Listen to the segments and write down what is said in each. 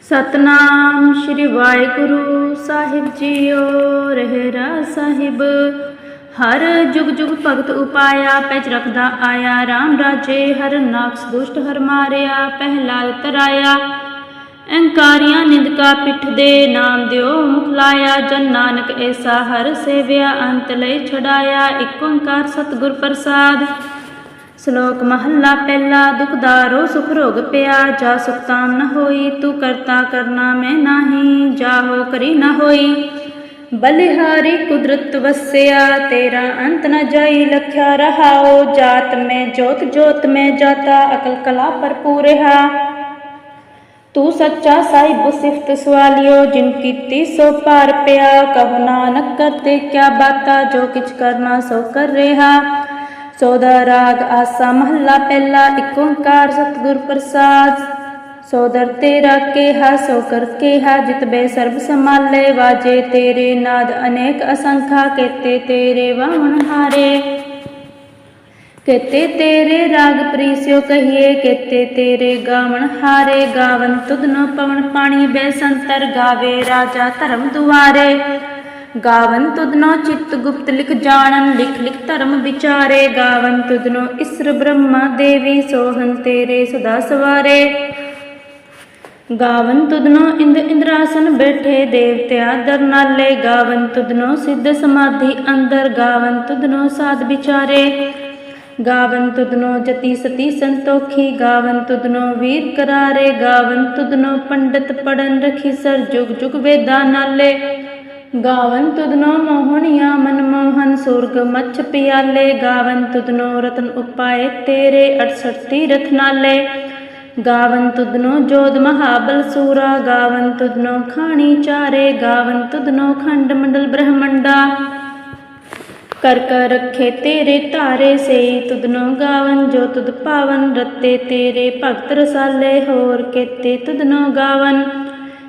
ਸਤਨਾਮ ਸ੍ਰੀ ਵਾਹਿਗੁਰੂ ਸਾਹਿਬ ਜੀਓ ਰਹਿਰਾ ਸਾਹਿਬ। ਹਰ ਜੁਗ ਜੁਗ ਭਗਤ ਉਪਾਇਆ, ਪੈਜ ਰਖਦਾ ਆਇਆ। RAM ਰਾਜੇ ਹਰ ਨਾਕਸ ਦੁਸ਼ਟ ਹਰ ਮਾਰਿਆ ਪਹਿਲਾਦ ਤਰਾਇਆ ਅਹੰਕਾਰੀਆਂ ਨਿੰਦਕਾ ਪਿੱਠ ਦੇ ਨਾਮ ਦਿਓ, ਮੁਖ ਲਾਇਆ। ਜਨ ਨਾਨਕ ਐਸਾ ਹਰ ਸੇਵਿਆ, ਅੰਤ ਲਈ ਛਡਾਇਆ। ਇਕ ਓੰਕਾਰ ਸਤਿਗੁਰ ਪ੍ਰਸਾਦ। ਸ਼ਲੋਕ ਮਹੱਲਾ ਪਹਿਲਾ ਦੁਖਦਾਰੋ ਸੁਖ ਰੋਗ ਪਿਆ, ਜਾ ਸੁਖ ਤਾਮ ਨ ਹੋਈ, ਤੂੰ ਕਰਤਾ ਕਰਨਾ ਮੈਂ ਨਾਹੀ ਜਾਹੋ ਕਰੀ ਨ ਹੋਈ। ਬਲਿਹਾਰੀ ਕੁਦਰਤ ਵਸਿਆ, ਤੇਰਾ ਅੰਤ ਨ ਜਾਈ, ਲਖਿਆ ਰਹਾਓ ਜਾਤ ਮੈਂ ਜੋਤ ਜੋਤ ਮੈਂ ਜਾਤਾ, ਅਕਲ ਕਲਾ ਭਰਪੂਰ ਰਹਾ। ਤੂੰ ਸੱਚਾ ਸਾਹਿਬ ਸਿਫਤ ਸਵਾਲਿਓ, ਜਿਨ ਕੀਤੀ ਸੋ ਪਾਰ ਪਿਆ, ਕਹੋ ਨਾਨਕ ਕਰਤੇ ਕਿਆ ਬਾਤਾ, ਜੋ ਕਿਛ ਕਰਨਾ ਸੋ ਕਰ ਰਿਹਾ। ਸੋਦਾ ਰਾਗ ਆਸਾ, ਮਹੱਲਾ ਪਹਿਲਾ ਏਕ ਓੰਕਾਰ ਸਤਿਗੁਰ ਪ੍ਰਸਾਦ। ਸੋਦਰ ਤੇਰਾ ਕੇਹਾ, ਸੋ ਕਰ ਕੇਹਾ, ਜਿਤ ਸਰਬ ਸਮਾਲੇ ਵਾਜੇ ਤੇਰੇ ਨਾਦ, ਅਨੇਕ ਅਸੰਖਾ ਕੇਤੇ ਤੇਰੇ ਵਾਵਣ ਹਾਰੇ। ਕੇਤੇ ਤੇਰੇ ਰਾਗ ਪ੍ਰੀਸਿਓ ਕਹੀਏ, ਕੇਤੇ ਤੇਰੇ ਗਾਵਣ ਹਾਰੇ। ਗਾਵਨ ਤੁਧਨੋ ਪਵਨ ਪਾਣੀ ਬੈਸੰਤਰ ਗਾਵੇ ਰਾਜਾ ਧਰਮ ਦੁਆਰੇ। ਗਾਵਨ ਤੁਧਨੋ ਚਿਤ ਗੁਪਤ ਲਿਖ ਜਾਣਨ, ਲਿਖ ਲਿਖ ਧਰਮ ਵਿਚਾਰੇ। ਗਾਵਨ ਤੁਧਨੋ ਇਸਰ ਬ੍ਰਹਮਾ ਦੇਵੀ, ਸੋਹਨ ਤੇਰੇ ਸਦਾ ਸਵਾਰੇ। ਗਾਵਨ ਤੁਧਨੋ ਇੰਦ ਇੰਦਰਾਸਨ ਬੈਠੇ, ਦੇਵਤਿਆ ਦਰ ਗਾਵਨ ਤੁਧਨੋ ਸਿੱਧ ਸਮਾਧੀ ਅੰਦਰ, ਗਾਵਨ ਤੁਧਨੋ ਸਾਧ ਵਿਚਾਰੇ। ਗਾਵਨ ਤੁਧਨੋ ਜਤੀ ਸਤੀ ਸੰਤੋਖੀ, ਗਾਵਨ ਤੁਧਨੋ ਵੀਰ ਕਰਾਰੇ। ਗਾਵਨ ਤੁਧਨੋ ਪੰਡਤ ਪੜਨ ਰਖੀ ਸਰ, ਜੁਗ ਜੁਗ ਵੇਦਾਂ ਨਾਲੇ। ਗਾਵਨ ਤੁਧਨੋ ਮੋਹਣੀਆਂ ਮਨਮੋਹਨ ਸੁਰਗ ਮੱਛ ਪਿਆਲੇ। ਗਾਵਨ ਤੁਧਨੋ ਰਤਨ ਉਪਾਏ ਤੇਰੇ 68 ਤੀਰਥ ਨਾਲੇ। ਗਾਵਨ ਤੁਧਨੋ ਜੋਧ ਮਹਾਬਲ ਸੂਰਾ। ਗਾਵਨ ਤੁਧਨੋ ਖਾਣੀ ਚਾਰੇ। ਗਾਵਨ ਤੁਧਨੋ ਖੰਡ ਮੰਡਲ ਬ੍ਰਹਮੰਡਾ। ਕਰ ਕਰ ਰੱਖੇ ਤੇਰੇ ਧਾਰੇ ਸੇ ਤੁਧਨੋ ਗਾਵਨ ਜੋ ਤੁਧ ਪਾਵਨ। ਰਤੇ ਤੇਰੇ ਭਗਤ ਰਸਾਲੇ। ਹੋਰ ਕੇਤੇ ਤੁਧਨੋ ਗਾਵਨ।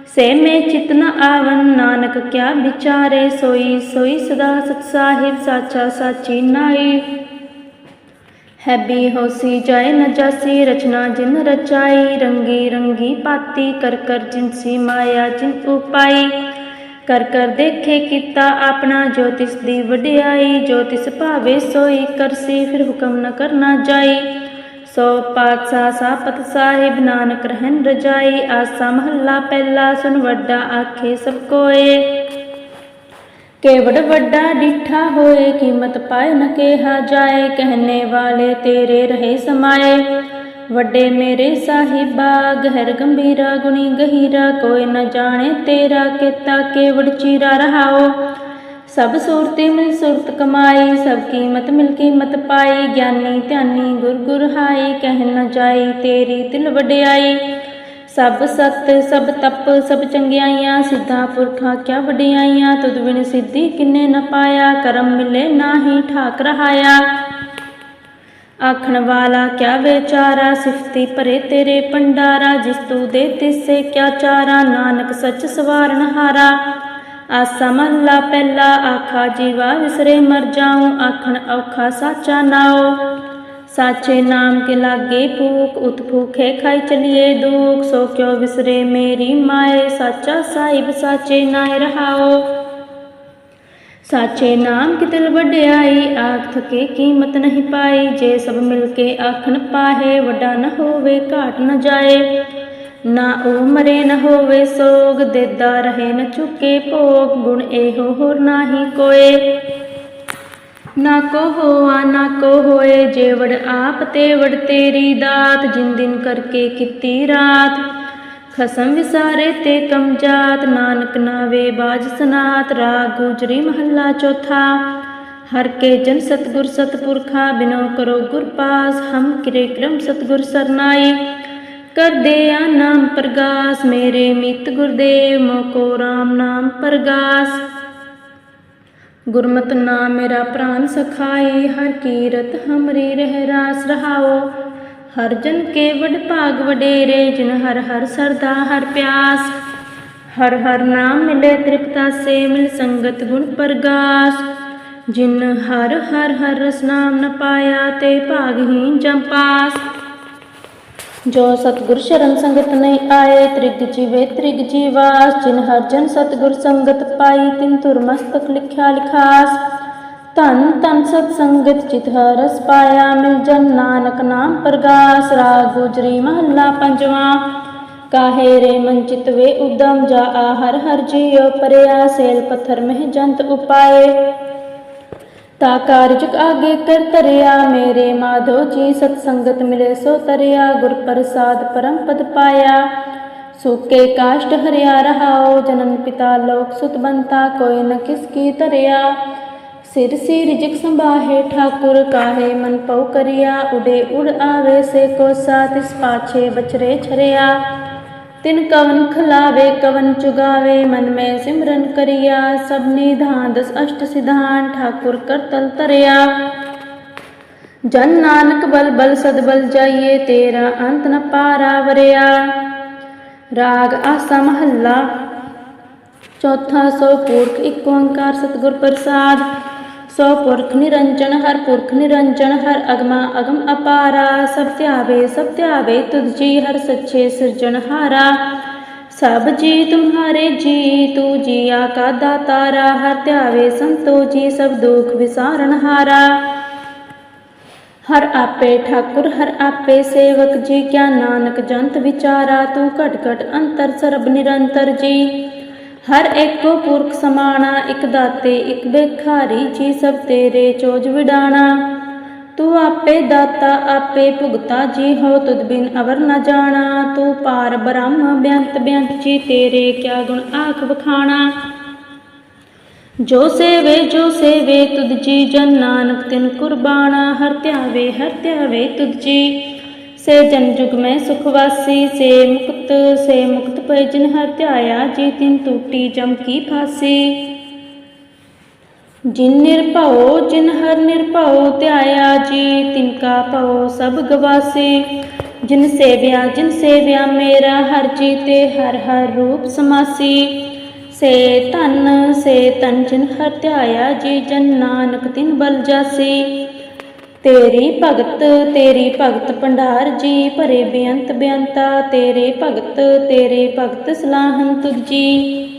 ਸੇ ਮੈਂ ਚਿਤਨ ਆਵਨ, ਨਾਨਕ ਕਿਆ ਵਿਚਾਰੇ ਸੋਈ ਸੋਈ ਸਦਾ ਸਤ ਸਾਹਿਬ ਸਾਚਾ ਸਾਚੀ ਨਾਈ। ਹੈਬੀ ਹੋਸੀ ਜਾਏ ਨ ਜਾਸੀ, ਰਚਨਾ ਜਿਨ ਰਚਾਈ, ਰੰਗੀ ਰੰਗੀ ਪਾਤੀ, ਕਰ ਕਰ ਜਿਨਸੀ ਮਾਇਆ ਜਿਨ ਉਪਾਈ। ਕਰ ਕਰ ਦੇਖੇ ਕੀਤਾ ਆਪਣਾ ਜੋ ਤਿਸ ਦੀ ਵਡਿਆਈ, ਜੋ ਤਿਸ ਭਾਵੇ ਸੋਈ ਕਰਸੀ ਫਿਰ ਹੁਕਮ ਨ ਕਰਨਾ ਜਾਈ। ਸੋ ਪਾਤਸ਼ਾਹ ਸਾਪਤ ਸਾਹਿਬ ਨਾਨਕ ਰਹਿਣ ਰਜਾਈ, ਆਸਾ ਮਹੱਲਾ ਪਹਿਲਾ ਸੁਨ ਵੱਡਾ ਆਖੇ ਸਭ ਕੋਏ। ਕੇਵੜ ਵੱਡਾ ਡਿਠਾ ਹੋਏ, ਕੀਮਤ ਪਾਏ ਨ ਕਿਹਾ ਜਾਏ, ਕਹਿਨੇ ਵਾਲੇ ਤੇਰੇ ਰਹੇ ਸਮਾਏ। ਵੱਡੇ ਮੇਰੇ ਸਾਹਿਬਾ, ਗਹਿਰ ਗੰਭੀਰਾ ਗੁਣੀ ਗਹੀਰਾ, ਕੋਈ ਨ ਜਾਣੇ ਤੇਰਾ ਕੀਤਾ ਕੇਵੜ ਚੀਰਾ ਰਹਾਓ। ਸਭ ਸੂਰਤੀ ਮਿਲ ਸੁਰਤ ਕਮਾਈ, ਸਭ ਕੀਮਤ ਮਿਲ ਕੀਮਤ ਪਾਈ, ਗਿਆਨੀ ਧਿਆਨੀ ਗੁਰ ਗੁਰ ਹਾਈ, ਕਹਿ ਨ ਜਾਈ ਤੇਰੀ ਦਿਲ ਵਡਿਆਈ। ਸਭ ਸਤ, ਸਭ ਤਪ, ਸਭ ਚੰਗਿਆਈਆਂ, ਸਿੱਧਾ ਪੁਰਖਾ ਕਿਆ ਵਡਿਆਈਆਂ, ਤੁਧ ਬਿਨ ਸਿੱਧੀ ਕਿੰਨੇ ਨ ਪਾਇਆ, ਕਰਮ ਮਿਲੇ ਨਾਹੀ ਠਾਕ ਰਹਾਇਆ ਆਖਣ ਵਾਲਾ ਕਿਆ ਵਿਚਾਰਾ, ਸਿਫਤੀ ਭਰੇ ਤੇਰੇ ਪੰਡਾਰਾ ਜਿਸ ਤੂੰ ਦੇ ਤਿਸੇ ਕਿਆ ਚਾਰਾ, ਨਾਨਕ ਸੱਚ ਸਵਾਰਨ ਹਾਰਾ। ਆਸਾ ਮਹਲਾ ਪਹਿਲਾ ਆਖਾ ਜੀਵਾ ਵਿਸਰੇ ਮਰ ਜਾਉ ਆਖਣ ਔਖਾ ਸਾਚਾ ਨਾਉ ਸਾਚੇ ਨਾਮ ਕੇ ਲਾਗੇ ਭੂਖ ਉਤ ਭੂਖੇ ਖਾਈ ਚਲੀਏ ਦੁਖ ਸੋ ਕਿਉ ਵਿਸਰੇ ਮੇਰੀ ਮਾਏ ਸਾਚਾ ਸਾਹਿਬ ਸਾਚੇ ਨਾਇ ਰਹਾਓ ਸਾਚੇ ਨਾਮ ਕੀ ਦਿਲ ਵਡਿਆਈ ਆਖ ਥਕੇ ਕੀਮਤ ਨਹੀਂ ਪਾਈ ਜੇ ਸਭ ਮਿਲ ਕੇ ਆਖਣ ਪਾਹੇ ਵੱਡਾ ਨ ਹੋਵੇ ਘਾਟ ਨ ਜਾਏ ਨਾ ਉਹ ਮਰੇ ਨਾ ਹੋਵੇ ਸੋਗ, ਦੇਦਾ ਰਹੇ ਨ ਚੁੱਕੇ ਭੋਗ, ਗੁਣ ਇਹੋ ਹੋਰ ਨਾਹੀ ਕੋਏ। ਨਾ ਕੋ ਹੋਆ, ਨਾ ਕੋ ਹੋਏ, ਜੇ ਆਪ ਤੇ ਵੜ ਤੇਰੀ ਦਾਤ, ਜਿਨ ਦਿਨ ਕਰਕੇ ਕੀਤੀ ਰਾਤ। ਖਸਮ ਵਿਸਾਰੇ ਤੇ ਕਮ ਜਾਤ, ਨਾਨਕ ਨਾਵੇ ਬਾਜ ਸਨਾਤ, ਰਾਗ ਗੁਜਰੀ ਮਹੱਲਾ ਚੌਥਾ। ਹਰ ਕੇ ਜਨ ਸਤਗੁਰ ਸਤਪੁਰਖਾ, ਬਿਨੋ ਕਰੋ ਗੁਰ ਪਾਸ, ਹਮ ਕਿਰੇ ਕਰਮ ਸਤਗੁਰ ਸਰਨਾਈ। ਕਰਦੇ ਆ ਨਾਮ ਪ੍ਰਗਾਸ, ਮੇਰੇ ਮਿਤ ਗੁਰਦੇਵ ਮੋਕੋ RAM ਨਾਮ ਪ੍ਰਗਾਸ। ਗੁਰਮਤਿ ਨਾਮ ਮੇਰਾ ਪ੍ਰਾਨ ਸਖਾਈ ਹਰ ਕੀਰਤ ਹਮਰੀ ਰਹਿ ਰਾਸ ਰਹਾਓ। ਹਰ ਜਨ ਕੇ ਵਡ ਭਾਗ ਵਡੇਰੇ, ਜਿਨ ਹਰ ਹਰ ਸਰਦਾ ਹਰ ਪਿਆਸ। ਹਰ ਹਰ ਨਾਮ ਮਿਲੇ ਤ੍ਰਿਪਤਾ ਸੇ, ਮਿਲ ਸੰਗਤ ਗੁਣ ਪ੍ਰਗਾਸ। ਜਿਨ ਹਰ ਹਰ ਹਰ ਰਸ ਨਾਮ ਨ ਪਾਇਆ, ਤੇ ਭਾਗਹੀਨ ਜਮ ਪਾਸ। ਜੋ ਸਤਿਗੁਰ ਸ਼ਰਨ ਸੰਗਤ ਨਹੀਂ ਆਏ, ਤ੍ਰਿਗ ਜੀਵੇ ਤ੍ਰਿਗ ਜੀਵਾਸ, ਜਿਨ ਹਰ ਜਨ ਸਤਿਗੁਰ ਸੰਗਤ ਪਾਈ, ਤਿਨ ਤੁਰ ਮਸਤਕ ਲਿਖਿਆ ਲਿਖਾਸ। ਧਨ ਧਨ ਸਤ ਸੰਗਤ ਚਿਤ ਹਰਸ ਪਾਇਆ, ਮਿਲ ਜਨ ਨਾਨਕ ਨਾਮ ਪ੍ਰਗਾਸ। ਰਾਗ ਗੁਜਰੀ ਮਹੱਲਾ ਪੰਜਵਾਂ, ਕਾਹੇ ਰੇ ਮਨ ਚਿਤ ਵੇ ਉਦਮ, ਜਾ ਆ ਹਰ ਹਰ ਜੀਉ ਪਰਿਆ, ਸੇਲ ਪੱਥਰ ਮਹਿ ਜੰਤ ਉਪਾਏ। ਤਾ ਕਾਰਜ ਆਗੇ ਕਰ ਤਰਿਆ ਮੇਰੇ ਮਾਧੋ ਜੀ, ਸਤ ਸੰਗਤ ਮਿਲੇ ਸੋ ਤਰਿਆ ਗੁਰ ਪ੍ਰਸਾਦ ਪਰਮ ਪਦ ਪਾਇਆ। ਸੁਕੇ ਕਾਸ਼ਟ ਹਰਿਆ ਰਹਾਓ ਜਨਨ ਪਿਤਾ ਲੋਕ ਸੁਤ ਬੰਤਾ, ਕੋਈ ਨ ਕਿਸ ਕੀ ਤਰਿਆ ਸਿਰ ਸਿਰ ਜਿਕ ਸੰਭਾਹੇ, ਠਾਕੁਰ ਕਾਹੇ ਮਨ ਪਉ ਕਰਿਆ। ਉਡੇ ਉੜ ਆਵੇ ਸੇ ਕੋ ਸਾ ਤਿਸ ਪਾਛੇ ਬਚਰੇ ਛਰਿਆ। ਤਿਨ ਕਵਨ ਖਲਾਵੇ, ਕਵਨ ਚੁਗਾਵੇ, ਮਨ ਮੈਂ ਸਿਮਰਨ ਕਰਿਆ, ਸਭ ਨਿਧਾਨ ਦਸ ਅਸ਼ਟ ਸਿਧਾਨ, ਠਾਕੁਰ ਕਰਤਲ ਤਰਿਆ ਜਨ ਨਾਨਕ ਬਲ ਬਲ ਸਦ ਬਲ ਜਾਈਏ, ਤੇਰਾ ਅੰਤ ਨ ਪਾਰਾ ਵਰਿਆ। ਰਾਗ ਆਸਾ ਮਹੱਲਾ, ਚੌਥਾ ਸੋ ਪੁਰਖ ਇੱਕ ਓੰਕਾਰ ਸਤਿਗੁਰ ਪ੍ਰਸਾਦ। ਸੋ ਪੁਰਖ ਨਿਰੰਜਨ, ਹਰ ਪੁਰਖ ਨਿਰੰਜਨ, ਹਰ ਅਗਮਾ ਅਗਮ ਅਪਾਰਾ, ਸਭ ਧਿਆਵੇ ਸਭ ਧਿਆਵੇ, ਤੁਧ ਜੀ, ਹਰ ਸੱਚੇ ਸਿਰਜਣ ਹਾਰਾ। ਸਭ ਜੀ, ਤੁਮਹਾਰੇ ਜੀ, ਤੂ ਜੀਆ ਕਾ ਦਾਤਾਰਾ, ਹਰ ਧਿਆਵੇ, ਸੰਤੋ ਜੀ, ਸਭ ਦੁਖ ਵਿਸਾਰਨ ਹਾਰਾ। ਹਰ ਆਪੇ ਠਾਕੁਰ, ਹਰ ਆਪੇ ਸੇਵਕ ਜੀ, ਕਿਆ ਨਾਨਕ ਜੰਤ ਵਿਚਾਰਾ, ਤੂੰ ਘਟ ਘਟ ਅੰਤਰ ਸਰਬ ਨਿਰੰਤਰ ਜੀ। ਹਰ ਏਕੋ ਪੁਰਖ ਸਮਾਣਾ, ਇਕ ਦਾਤੇ, ਇਕ ਬੇਖਾਰੀ ਜੀ ਸਭ ਤੇਰੇ ਚੋਜ ਵਿਡਾਣਾ। ਤੂੰ ਆਪੇ ਦਾਤਾ, ਆਪੇ ਭੁਗਤਾ, ਜੀ ਹੋ ਤੁਧ ਬਿਨ ਅਵਰ ਨ ਜਾਣਾ। ਤੂੰ ਪਾਰ ਬ੍ਰਹਮ, ਬਿਆੰਤ ਬਿਆੰਤ, ਜੀ ਤੇਰੇ ਕਿਆ ਗੁਣ ਆਖ ਵਖਾਣਾ। ਜੋ ਸੇਵੇ ਜੋ ਸੇਵੇ, ਤੁਧ ਜੀ ਜਨ ਨਾਨਕ ਤਿਨ ਕੁਰਬਾਨਾ ਹਰ ਧਿਆਵੇ ਹਰ ਧਿਆਵੇ ਤੁਧ ਜੀ। ਸੇ ਜਨ ਜੁਗ ਮੈਂ ਸੁਖਵਾਸੀ ਸੇ ਮੁਕਤ ਸੇ ਮੁਕਤ ਪੈ ਜਿਨ ਹਰ ਧਿਆਇਆ, ਜੀ ਤਿਨ ਟੂਟੀ ਜਮ ਕੀ ਫਾਸੀ। ਜਿਨ ਨਿਰਭਉ, ਜਿਨ ਹਰ ਨਿਰਭਉ ਧਿਆਇਆ, ਜੀ ਤਿਨ ਕਾ ਭਉ ਸਭ ਗਵਾਸੀ। ਜਿਨ ਸੇਵਿਆ ਜਿਨ ਸੇਵਿਆ ਮੇਰਾ, ਹਰ ਜੀ ਤੇ ਹਰ ਹਰ ਰੂਪ ਸਮਾਸੀ। ਸੇ ਧਨ, ਸੇ ਤਨ ਜਿਨ ਹਰ ਧਿਆਇਆ, ਜੀ ਜਨ ਨਾਨਕ ਤਿਨ ਬਲ ਜਾਸੀ। ਤੇਰੀ ਭਗਤ ਤੇਰੀ ਭਗਤ ਭੰਡਾਰ ਜੀ, ਭਰੇ ਬੇਅੰਤ ਬੇਅੰਤਾ, ਤੇਰੇ ਭਗਤ ਤੇਰੇ ਭਗਤ ਸਲਾਹਨ ਤੁਧ ਜੀ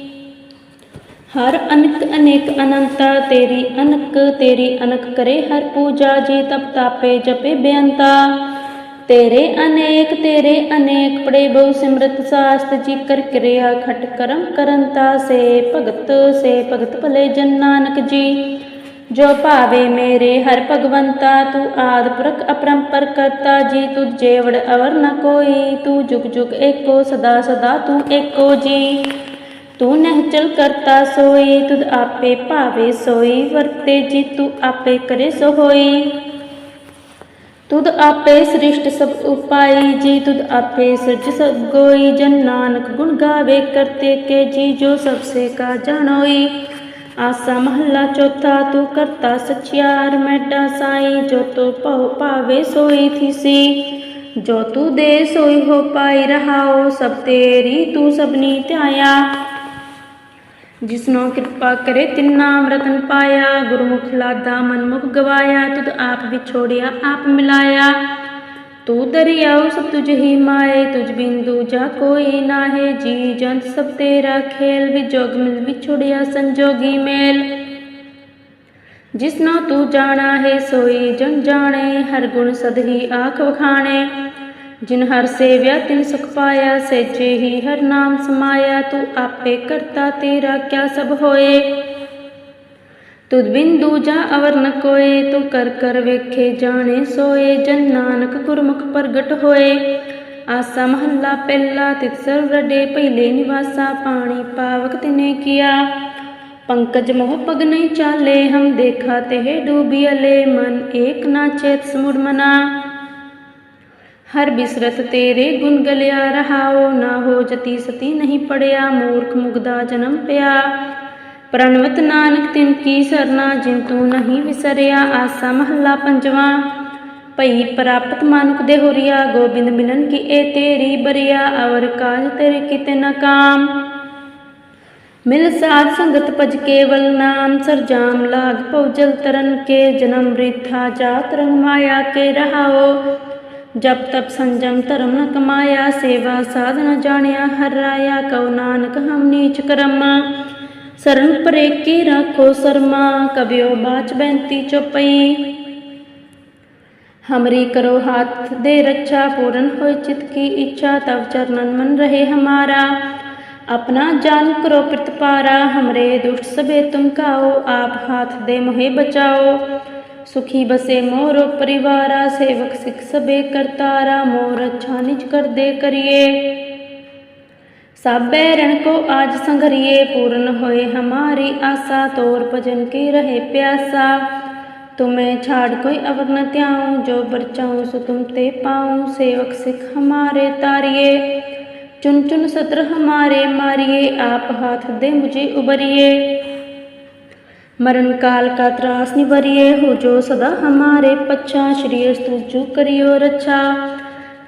ਹਰ ਅਨਕ ਅਨੇਕ ਅਨੰਤਾ, ਤੇਰੀ ਅਨਕ ਤੇਰੀ ਅਨਕ ਕਰੇ ਹਰ ਪੂਜਾ, ਜੀ ਤਪ ਤਾਪੇ ਜਪੇ ਬੇਅੰਤਾ। ਤੇਰੇ ਅਨੇਕ ਤੇਰੇ ਅਨੇਕ ਪੜੇ ਬਹੁ ਸਿਮਰਤ ਸਾਸਤ ਜੀ ਕਰ ਕਿਰਿਆ ਖਟ ਕਰਮ ਕਰੰਤਾ। ਸੇ ਭਗਤ ਸੇ ਭਗਤ ਭਲੇ ਜਨ ਨਾਨਕ ਜੀ। ਜੋ ਭਾਵੇ ਮੇਰੇ ਹਰ ਭਗਵੰਤਾ, ਤੂੰ ਆਦ ਪੁਰਖ ਅਪਰੰਪਰ ਕਰਤਾ, ਜੀ ਤੁਝ ਜੇਵੜ ਅਵਰ ਨ ਕੋਈ, ਤੂੰ ਜੁਗ ਜੁਗ ਏਕੋ, ਸਦਾ ਸਦਾ ਤੂੰ ਏਕੋ ਜੀ। ਤੂੰ ਨਹਿਚਲ ਕਰਤਾ ਸੋਈ, ਤੁਧ ਆਪੇ ਭਾਵੇ ਸੋਈ, ਵਰਤੇ ਜੀ ਤੂੰ ਆਪੇ ਕਰੇ ਸੋ ਹੋਈ। ਤੁਧ ਆਪੇ ਸ੍ਰਿਸ਼ਟ ਸਭ ਉਪਾਈ, ਜੀ ਤੁਧ ਆਪੇ ਸਿਰਜ ਸਭ ਗੋਈ ਜਨ ਨਾਨਕ ਗੁਣ ਗਾਵੇ, ਕਰਤੇ ਕੇ ਜੀ ਜੋ ਸਭ ਸੇ ਕਾ ਜਾਣੋਈ। ਆਸਾ ਮਹੱਲਾ ਚੌਥਾ ਤੂੰ ਕਰਤਾ ਸਚਿਆਰ ਮੈਡਾ ਸਾਈ ਜੋ ਤੂੰ ਭਉ ਭਾਵੇ ਸੋਈ ਥੀਸੀ ਜੋ ਤੂੰ ਦੇ ਸੋਈ ਹੋ ਪਾਈ ਰਹਾਓ ਸਭ ਤੇਰੀ ਤੂੰ ਸਭਨੀ ਧਿਆਇਆ ਜਿਸਨੋ ਕਿਰਪਾ ਕਰੇ ਤਿੰਨਾ ਅੰਮ੍ਰਿਤਨ ਪਾਇਆ ਗੁਰਮੁਖ ਲਾਦਾ ਮਨਮੁਖ ਗਵਾਇਆ ਤੁਧ ਆਪ ਵਿਛੋੜਿਆ ਆਪ ਮਿਲਾਇਆ ਤੂੰ ਦਰਿਆਉ ਸਭ ਤੁਝ ਹੀ ਮਾਏ, ਤੁਝ ਬਿੰਦੂ ਜਾ ਕੋਈ ਨਾਹੇ, ਜੀ ਜੰਤ ਸਭ ਤੇਰਾ ਖੇਲ ਵਿਜੋਗ ਮਿਲ ਵਿਛੋੜਿਆ ਸੰਜੋਗੀ ਮੇਲ। ਜਿਸਨੋ ਤੂੰ ਜਾਣਾ ਹੈ, ਸੋਈ ਜਨ ਜਾਣੇ, ਹਰ ਗੁਣ ਸਦ ਹੀ ਆਖ ਵਖਾਣੇ। ਜਿਨ ਹਰ ਸੇਵਿਆ, ਤਿਨ ਸੁਖ ਪਾਇਆ ਸੇਜੇ ਹੀ ਹਰ ਨਾਮ ਸਮਾਇਆ, ਤੂੰ ਆਪੇ ਕਰਤਾ ਤੇਰਾ ਕਿਆ ਸਭ ਹੋਏ। ਤੁਧ ਬਿੰਦੂ ਜਾ ਅਵਰ ਨ ਕੋਏ, ਤੂੰ ਕਰ ਕਰ ਵੇਖੇ ਜਾਣੇ ਸੋਏ, ਜਨ ਨਾਨਕ ਗੁਰਮੁਖ ਪ੍ਰਗਟ ਹੋਏ। ਆਸਾ ਮਹੱਲਾ ਪਹਿਲਾ ਤਿਤ ਸਰਵ ਰਡੇ ਪਹਿਲੇ ਨਿਵਾਸਾ, ਪਾਣੀ ਪਾਵਕ ਤਿਨੇ ਕੀਆ। ਪੰਕਜ ਮੋਹ ਪਗ ਨਹੀਂ ਚਾਲੇ, ਹਮ ਦੇਖਾ ਤੇ ਡੂਬੀਅਲੇ ਮਨ ਏਕ ਨਾ ਚੇਤ ਸਮੁੜ ਮਨਾ। ਹਰ ਬਿਸਰਤ ਤੇਰੇ ਗੁਣ ਗਲਿਆ ਰਹਾਓ, ਨਾ ਹੋ ਜਤੀ ਸਤੀ ਨਹੀਂ ਪੜਿਆ, ਮੂਰਖ ਮੁਗਦਾ ਜਨਮ ਪਿਆ। ਪ੍ਰਣਵਤ ਨਾਨਕ, ਤਿਨ ਕੀ ਸਰਨਾ ਜਿਨ ਤੂੰ ਨਹੀਂ ਵਿਸਰਿਆ, ਆਸਾ ਮਹੱਲਾ ਪੰਜਵਾਂ। ਭਈ ਪ੍ਰਾਪਤ ਮਾਨੁਕ ਦੇ ਹੋਰੀਆ, ਗੋਬਿੰਦ ਮਿਲਨ ਕੀ ਏ ਤੇਰੀ ਬਰਿਆ, ਅਵਰ ਕਾਜ ਤੇਰੇ ਕਿਤੇ ਨ ਕਾਮ। ਮਿਲ ਸਾਧ ਸੰਗਤ ਭਜ ਕੇਵਲ ਨਾਮ ਸਰਜਾਮ ਲਾਗ ਭਉ ਜਲ ਤਰਨ ਕੇ, ਜਨਮ ਬ੍ਰਿਥਾ ਜਾਤ ਰੰਗ ਮਾਇਆ ਕੇ ਰਹਾਓ। ਜਪ ਤਪ ਸੰਜਮ ਧਰਮ ਨ ਕਮਾਇਆ, ਸੇਵਾ ਸਾਧ ਨ ਜਾਣਿਆ ਹਰ ਰਾਇਆ, ਕਉ ਨਾਨਕ ਹਮ ਨੀਚ ਕਰਮਾ। ਸਰਨ ਪਰੇ ਕੀ ਰਾਖੋ ਸਰਮਾ ਕਬਿਓ ਬਾਚ ਬੈੰਤੀ ਚੁਪਈ हमरी करो हाथ दे रक्षा पूर्ण होय चित की इच्छा तब चरणन मन रहे हमारा अपना जान करो प्रतिपारा हमरे दुष्ट सबे तुम काओ आप हाथ दे मोहे बचाओ सुखी बसे मोरो परिवारा सेवक सिख सबे करतारा मोर अच्छा निज कर दे करिए सब बैरण को आज संघरिए पूर्ण होए, हमारी आशा तोर भजन के रहे प्यासा। तुम्हें छाड़ कोई अवर न त्याऊं, जो बरचाऊं सो तुम ते पाऊँ। सेवक सिख हमारे तारिए, चुन चुन सत्र हमारे मारिए, आप हाथ दे मुझे उबरिए। मरण काल का त्रास निवरिए, हो जो सदा हमारे पच्छा। श्री स्तुजु करियो रक्षा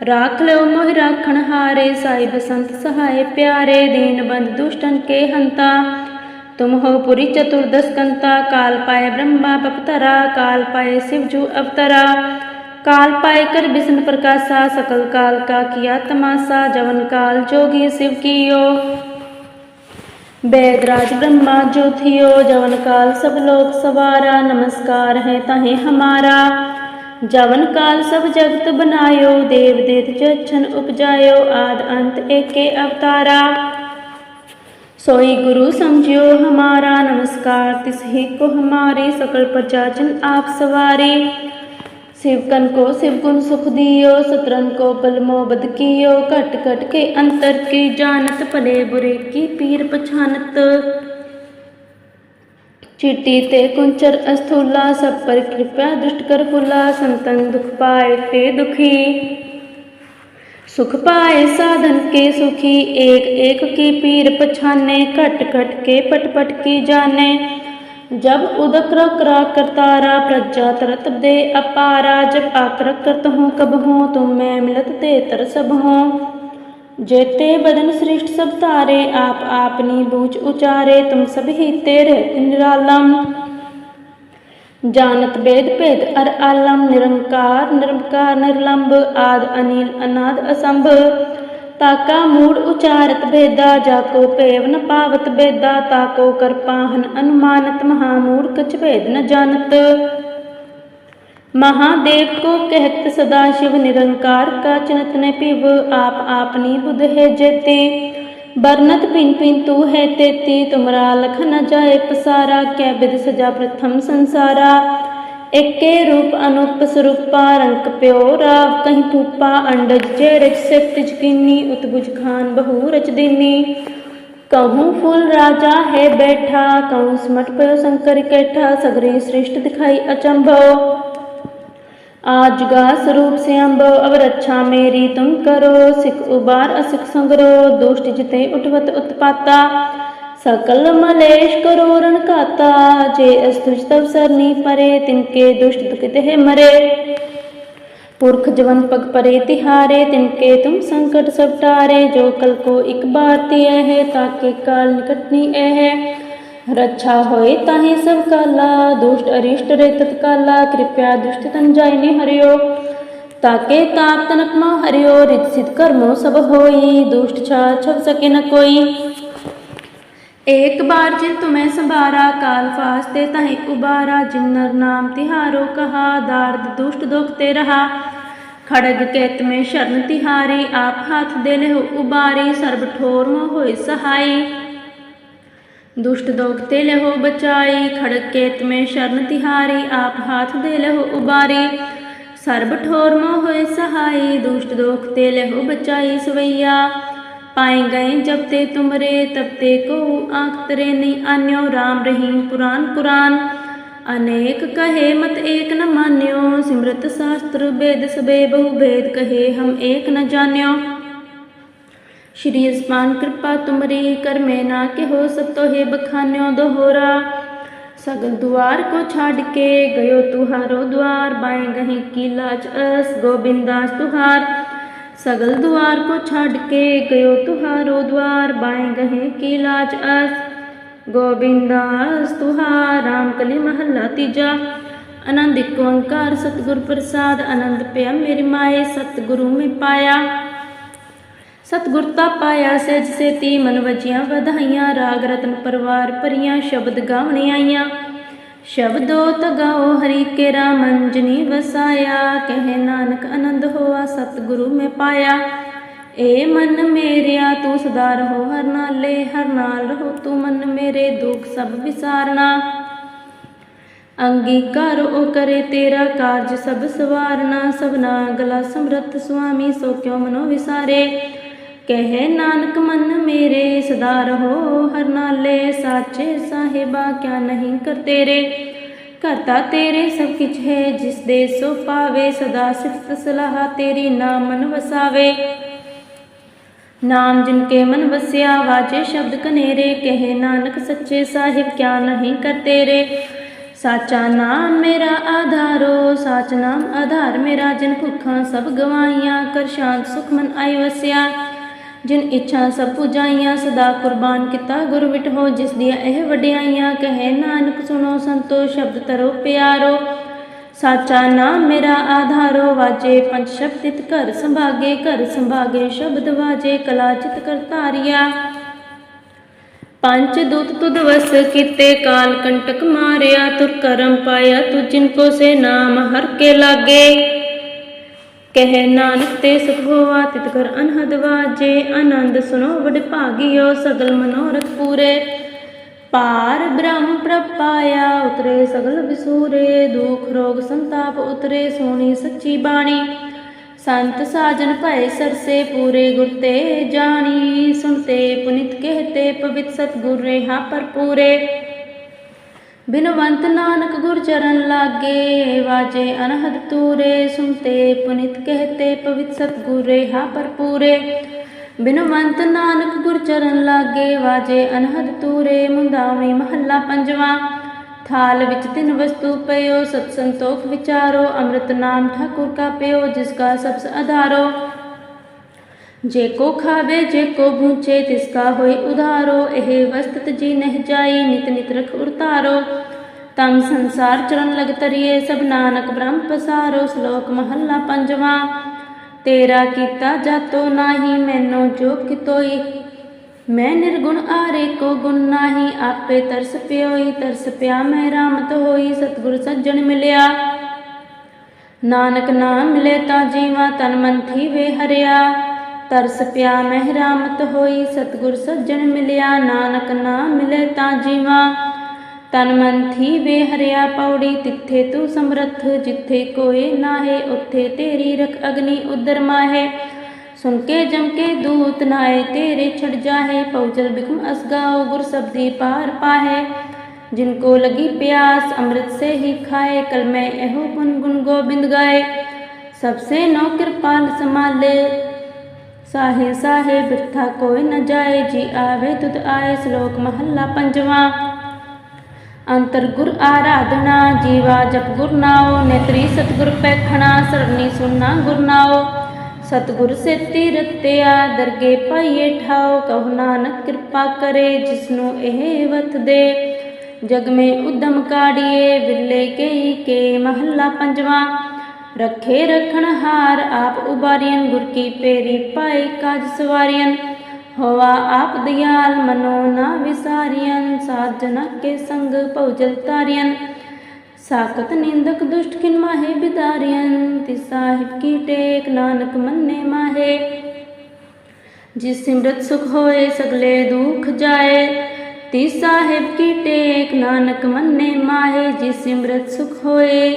राख लो मोहि राखण हारे साहिब संत सहाय प्यारे दीन बंद दुष्टन के हंता तुम हो पुरी चतुर्दश कंता काल पाए ब्रह्मा पपतरा काल पाए शिवजू अवतरा काल पाए कर विष्णु प्रकाशा सकल काल का किया तमाशा जवन काल जोगी शिव कियो वेदराज ब्रह्मा जो थियो जवन काल सब लोग सवारा नमस्कार है तहे हमारा जवन काल सब जगत बनायो, देव देत जछन उपजायो, आद अंत एके अवतारा। सोई गुरु समझियो हमारा नमस्कार, तिस ही को हमारी सकल प्रजाजन आप सवारी। शिवकन को शिव गुण सुख दियो सतरन को बल मोबद कियो, कट कट के अंतर की जानत, पले बुरे की पीर पछानत। चिट्टी ते कुंचर अस्थूला, सब पर कृपया दुष्ट कर फुला संतन दुख पाए ते दुखी। सुख पाए साधन के सुखी, एक एक की पीर पछाने, कट कट के पट पट की जाने। जब उदक रक करतारा प्रजा तरत दे अपारा, जब आकर करत हूँ कब हूँ तुम मैं मिलत दे तर सब हूँ। जेते बदन सृष्ट सब तारे आप आपनी बूझ उचारे तुम सब ही तेरे निरालम जानत वेद भेद अर आलम निरंकार निरंकार निर्लंब आद अनिल अनाद असंभ ताका मूड उचारत भेदा जाको पेव न पावत बेदा ताको कर पाहन अनुमानत महामूड कछ भेद न जानत महादेव को कहत सदा शिव निरंकार का चिनत ने पिव, आप आपनी बुध है जेते बरनत पिन पिन तू है तेती, तुमरा लख न जाए पसारा क्या विद सजा प्रथम संसारा। एके रूप अनुप स्वरूपा रंक प्यो राव कहीं फूपा अंडज जे रच से तिज किन्नी उतबुज खान बहु रच दिनी। कहूँ फूल राजा है बैठा, कहूँ सिमट पयो शंकर कैठा, सगरी सृष्ट दिखाई अचंभव आज गा स्वरूप से अम्बो अब रक्षा मेरी तुम करो। सिख उबार, असिख संगरो। दुष्ट जिते उठवत उत्पाता, सकल मलेश करो रण काता। जे अस्तुज तब सरनी परे, तिनके दुष्ट दुखित है मरे। पुरख जवन पग परे तिहारे, तिनके तुम संकट सब टारे। जो कल को एक बार तिय है, ताके काल निकटनी है। रक्षा होए ताहे सब काला दुष्ट अरिष्ट रे तत्काला कृपया दुष्ट तन जाइने हरियो ताके ताप तनक मा हरियो रित सिद्ध कर्मो सब होई दुष्ट छा छव सके न कोई एक बार जिन तुम्हें संभारा काल फास्ते तहे उबारा जिन नर नाम तिहारो कहा दार्द दुष्ट दोखते रहा खड़ग कैत में शरण तिहारी आप हाथ दे ले उबारी सर्ब ठोर मोह होए सहाई ਦੁਸ਼ਟ ਦੋਖ ਤੇ ਲਹੋ ਬਚਾਈ, ਖੜਕੇ ਤਮੇ ਸ਼ਰਨ ਤਿਹਾਰੀ, ਆਪ ਹਾਥ ਦੇ ਲਹੋ ਉਬਾਰੀ। ਸਰਬ ਠੋਰ ਮੋ ਹੋਏ ਸਹਾਈ, ਦੁਸ਼ਟ ਦੋਖ ਤੇ ਲਹੋ ਬਚਾਈ ਸਵਈਆ। ਪਾਏ ਗਏ ਜਬ ਤੇ ਤੁਮਰੇ, ਤਬ ਤੇ ਕੋ ਆਖ ਤਰੇ ਨਹੀਂ ਆਨਿਓ, ਰਾਮ ਰਹੀਮ ਪੁਰਾਨ ਪੁਰਾਨ। ਅਨੇਕ ਕਹੇ ਮਤ ਏਕ ਨ ਮਾਨਿਓ, ਸਿਮਰਤ ਸਾਸਤਰ ਵੇਦ ਸਬੇ ਬਹੁ ਭੇਦ ਕਹੇ ਹਮ ਏਕ ਨ ਜਾਣਿਓ। ਸ਼੍ਰੀ ਅਸਮਾਨ ਕਿਰਪਾ ਤੁਮਰੀ, ਕਰ ਮੈਂ ਨਾ ਕਿਹੋ ਸਭ ਤੋਹੇ ਬਖਾਨਿਓ ਦੋਹਰਾ। ਸਗਲ ਦੁਆਰ ਕੋ ਛੱਡ ਕੇ ਗਇਓ ਤੁਹਾਰੋ ਦੁਆਰ, ਬਾਏ ਗਹੀ ਕੀ ਲਾਜ ਅਸ ਗੋਬਿੰਦਾਸ ਤੁਹਾਰ। ਸਗਲ ਦੁਆਰ ਕੋ ਛੱਡ ਕੇ ਗਇਓ ਤੁਹਾਰੋ ਦੁਆਰ, ਬਾਏ ਗਹੇ ਕੀ ਲਾਜ ਅਸ ਗੋਬਿੰਦਾਸ ਤੁਹਾਰ। ਰਾਮ ਕਲੀ ਮਹੱਲਾ ਤੀਜਾ। ਆਨੰਦ ਓੰਕਾਰ, ਸਤਿਗੁਰ ਪ੍ਰਸਾਦ, ਆਨੰਦ ਪਿਆ ਮੇਰੀ ਮਾਏ, ਸਤਿਗੁਰੂ ਮੈਂ ਪਾਇਆ। ਸਤਿਗੁਰ ਤਾ ਪਾਇਆ ਸਹਿਜ ਸੇਤੀ ਮਨ ਵਜੀਆਂ ਵਧਾਈਆਂ, ਰਾਗ ਰਤਨ ਪਰਵਾਰ ਭਰੀਆਂ, ਸ਼ਬਦ ਗਾਵਣ ਆਈਆਂ। ਸ਼ਬਦੋ ਤਗਾਓ ਹਰੀ ਕੇ ਰਾਮੰਜਨੀ ਵਸਾਇਆ, ਕਹੇ ਨਾਨਕ ਆਨੰਦ ਹੋਆ, ਸਤਿਗੁਰੂ ਮੈਂ ਪਾਇਆ। ਏ ਮਨ ਮੇਰਿਆ, ਤੂੰ ਸਦਾ ਰਹੋ ਹਰ ਨਾਲੇ, ਹਰ ਨਾਲ ਰਹੋ ਤੂੰ ਮਨ ਮੇਰੇ, ਦੁੱਖ ਸਭ ਵਿਸਾਰਨਾ। ਅੰਗੀਕਾਰ ਉਹ ਕਰੇ ਤੇਰਾ ਕਾਰਜ ਸਭ ਸਵਾਰਨਾ, ਸਭਨਾ ਗਲਾ ਸਮਰਤ ਸੁਆਮੀ, ਸੋ ਕਿਉ ਮਨੋ ਵਿਸਾਰੇ। ਕਹੇ, ਨਾਨਕ ਮਨ ਮੇਰੇ ਸਦਾ ਰਹੋ, ਹਰ ਨਾਲੇ ਸਾਚੇ ਸਾਹਿਬਾ, ਕਿਆ ਨਹੀਂ ਕਰ ਤੇਰੇ? ਕਰਤਾ ਤੇਰੇ ਸਭ ਕਿਛ ਹੈ, ਜਿਸ ਦੇ ਸੋ ਪਾਵੇ, ਸਦਾ ਸਿਫਤ ਸਲਾਹ ਤੇਰੀ ਨਾਮ ਮਨ ਵਸਾਵੇ। ਨਾਮ ਜਿਨ ਕੇ ਮਨ ਵਸਿਆ ਵਾਜੇ ਸ਼ਬਦ ਕਨੇਰੇ, ਕਹੇ, ਨਾਨਕ ਸੱਚੇ ਸਾਹਿਬ, ਕਿਆ ਨਹੀਂ ਕਰ ਤੇਰੇ? ਸਾਚਾ ਨਾਮ ਮੇਰਾ ਆਧਾਰੋ, ਸਾਚ ਨਾਮ ਆਧਾਰ ਮੇਰਾ, ਜਿਨ ਭੁੱਖਾਂ ਸਭ ਗਵਾਈਆਂ ਕਰ ਸ਼ਾਂਤ ਸੁਖ ਮਨ ਆਈ ਵਸਿਆ। ਜਿਨ ਇੱਛਾ ਸਭ ਪੁਜਾਈਆਂ, ਸਦਾ ਕੁਰਬਾਨ ਕੀਤਾ ਗੁਰ ਵਿਟਹੋ ਜਿਸ ਦੀਆਂ ਇਹ ਵਡਿਆਈਆਂ, ਕਹੇ ਨਾਨਕ ਸੁਣੋ ਸੰਤੋ, ਸ਼ਬਦ ਤਰੋ ਪਿਆਰੋ। ਸਾਚਾ ਨਾਮ ਮੇਰਾ ਆਧਾਰੋ, ਵਾਜੇ ਪੰਜ ਸ਼ਬਦਿਤ ਘਰ ਸੰਭਾਗੇ ਘਰ ਸੰਭਾਗੇ ਸ਼ਬਦ ਵਾਜੇ, ਕਲਾ ਚਿਤ ਕਰ ਧਾਰਿਆ। ਪੰਚ ਦੂਤ ਤੁਧ ਵਸ ਕੀਤੇ, ਕਾਲ ਕੰਟਕ ਮਾਰਿਆ, ਤੁਰ ਕਰਮ ਪਾਇਆ, ਤੁ ਜਿਨ ਕੋ ਸੇ ਨਾਮ ਹਰ ਕੇ ਲਾਗੇ। ਕਹਿ ਨਾਨਕ ਤੇ ਸੁਖ ਹੋਆ, ਤਿਤ ਕਰ ਅਨਹਦ ਵਾਜੇ। ਆਨੰਦ ਸੁਨੋ ਵਡ ਭਾਗਿਓ, ਸਗਲ ਮਨੋਰਥ ਪੂਰੇ। ਪਾਰ ਬ੍ਰਹਮ ਪ੍ਰਪਾਇਆ ਉਤਰੇ ਸਗਲ ਵਿਸੂਰੇ। ਦੁਖ, ਰੋਗ, ਸੰਤਾਪ ਉਤਰੇ, ਸੋਣੀ ਸੱਚੀ ਬਾਣੀ। ਸੰਤ ਸਾਜਨ ਭਏ ਸਰਸੇ, ਪੂਰੇ ਗੁਰ ਤੇ ਜਾਣੀ। ਸੁਨਤੇ ਪੁਨਿਤ ਕਹਤੇ ਪਵਿੱਤ ਸਤਿਗੁਰ ਰਹਾ ਪਰਪੂਰੇ ਬਿਨਵੰਤ ਨਾਨਕ ਗੁਰ ਚਰਨ ਲਾਗੇ, ਵਾਜੇ ਅਨਹਦ ਤੂਰੇ ਸੁਨਤੇ ਪੁਨਿਤ ਕਹਤੇ ਪਵਿੱਤ ਸਤਿਗੁਰ ਰਹਾ ਪਰਪੂਰੇ ਬਿਨਵੰਤ ਨਾਨਕ ਗੁਰ ਚਰਨ ਲਾਗੇ, ਵਾਜੇ ਅਨਹਦ ਤੂਰੇ ਮੁੰਦਾਵੀ ਮਹੱਲਾ ਪੰਜਵਾਂ। ਥਾਲ ਵਿੱਚ ਤਿੰਨ ਵਸਤੂ ਪਇਓ, ਸਤ ਸੰਤੋਖ ਵਿਚਾਰੋ, ਅੰਮ੍ਰਿਤ ਨਾਮ ਠਾਕੁਰ ਕਾ ਪਿਓ ਜਿਸ ਕਾ ਸਬਸ ਆਧਾਰੋ ਜੇ ਕੋ ਖਾਵੇ, ਜੇ ਕੋ ਭੂਚੇ ਤਿਸ ਕਾ ਹੋਈ ਉਧਾਰੋ, ਇਹ ਵਸਤਤ ਜੀ ਨਹਿ ਜਾਈ, ਨਿਤ ਨਿਤ ਰਖ ਉਰਤਾਰੋ। ਤੰਗ ਸੰਸਾਰ ਚਰਨ ਲਗ ਤਰੀਏ ਸਭ ਨਾਨਕ ਬ੍ਰਹਮ ਪਸਾਰੋ, ਸ਼ਲੋਕ ਮਹੱਲਾ ਪੰਜਵਾਂ। ਤੇਰਾ ਕੀਤਾ ਜਾਤੋ ਨਾਹੀ, ਮੈਨੋ ਜੋ ਕਿਤੋਈ। ਮੈਂ ਨਿਰਗੁਣ ਆਰੇ ਕੋ ਗੁਣ ਨਾਹੀ, ਆਪੇ ਤਰਸ ਪਿਓਈ, ਤਰਸ ਪਿਆ ਮੈਂ ਰਾਮਤ ਹੋਈ ਸਤਿਗੁਰ ਸੱਜਣ ਮਿਲਿਆ। ਨਾਨਕ ਨਾਮ ਮਿਲੇ ਤਾਂ ਜੀਵਾ, ਤਨ ਮਨ ਥੀਵੇ ਹਰਿਆ। तरस पिया महरा मत होई सतगुर सज्जन मिलया नानक ना मिले ता जीवा तन मन थी वे हरिया पौड़ी तिथे तू समर्थ जिथे ਕੋਏ नाहे उथे तेरी रख अग्नि उदर माहे सुन के दूत नाए तेरे छड़ जाहे पौजल बिकुम असगाओ गुर सब्ज़ी पार पाहे जिनको लगी प्यास अमृत से ही खाए कल मैं एहो गुन गुन गोबिंद गाए सबसे नौ कृपाल संभाले ਸਾਹਿਬ ਸਾਹਿਬ ਬਿਰਥਾ ਕੋਈ ਨਾ ਜਾਏ, ਜੀ ਆਵੇ ਤੁਧ ਆਏ ਸ਼ਲੋਕ ਮਹੱਲਾ ਪੰਜਵਾਂ। ਅੰਤਰ ਗੁਰ ਆਰਾਧਨਾ, ਜੀਵਾ ਜਪ ਗੁਰ ਨਾਉ, ਨੇਤਰੀ ਸਤਗੁਰ ਪੈਖਣਾ, ਸਰਣੀ ਸੁਨਣਾ ਗੁਰ ਨਾਉ। ਸਤਗੁਰ ਸੇ ਤੀਰਤਿਆ ਦਰਗੇ ਪਾਈਏ ਠਾਉ, ਕਹੁ ਨਾਨਕ ਕਿਰਪਾ ਕਰੇ ਜਿਸਨੂੰ ਇਹ ਵਤ ਦੇ। ਜਗ ਮੇ ਉਦਮ ਕਾੜੀਏ ਵਿੱਲੇ ਕੇਈ ਕੇ ਮਹੱਲਾ ਪੰਜਵਾਂ। ਰੱਖੇ ਰਖਣ ਹਾਰ ਆਪ ਉਬਾਰੀਆਂ ਗੁਰ ਕੀ ਪੇਰੀ ਪਾਏ ਕਾਜ ਸਵਾਰੀਆਂ ਹੋਵਾ ਆਪ ਦਿਆਲ ਮਨੋ ਨਾ ਵਿਸਾਰੀਆਂ ਸਾਧ ਜਨਾ ਕੇ ਸੰਗ ਭਉਜਲ ਤਾਰੀਆਂ ਸਾਕਤ ਨਿੰਦਕ ਦੁਸ਼ਟ ਕਿਨ ਮਾਹੇ ਬਿਦਾਰੀਆਂ ਤਿਸ ਸਾਹਿਬ ਕੀ ਟੇਕ ਨਾਨਕ ਮੰਨੇ ਮਾਹੇ। ਜਿਸ ਸਿਮਰਤ ਸੁਖ ਹੋਏ, ਸਗਲੇ ਦੁਖ ਜਾਏ। ਤੀ ਸਾਹਿਬ ਕੀ ਟੇਕ ਨਾਨਕ ਮੰਨੇ ਮਾਹੇ, ਜਿਸ ਸਿਮਰਤ ਸੁਖ ਹੋਏ।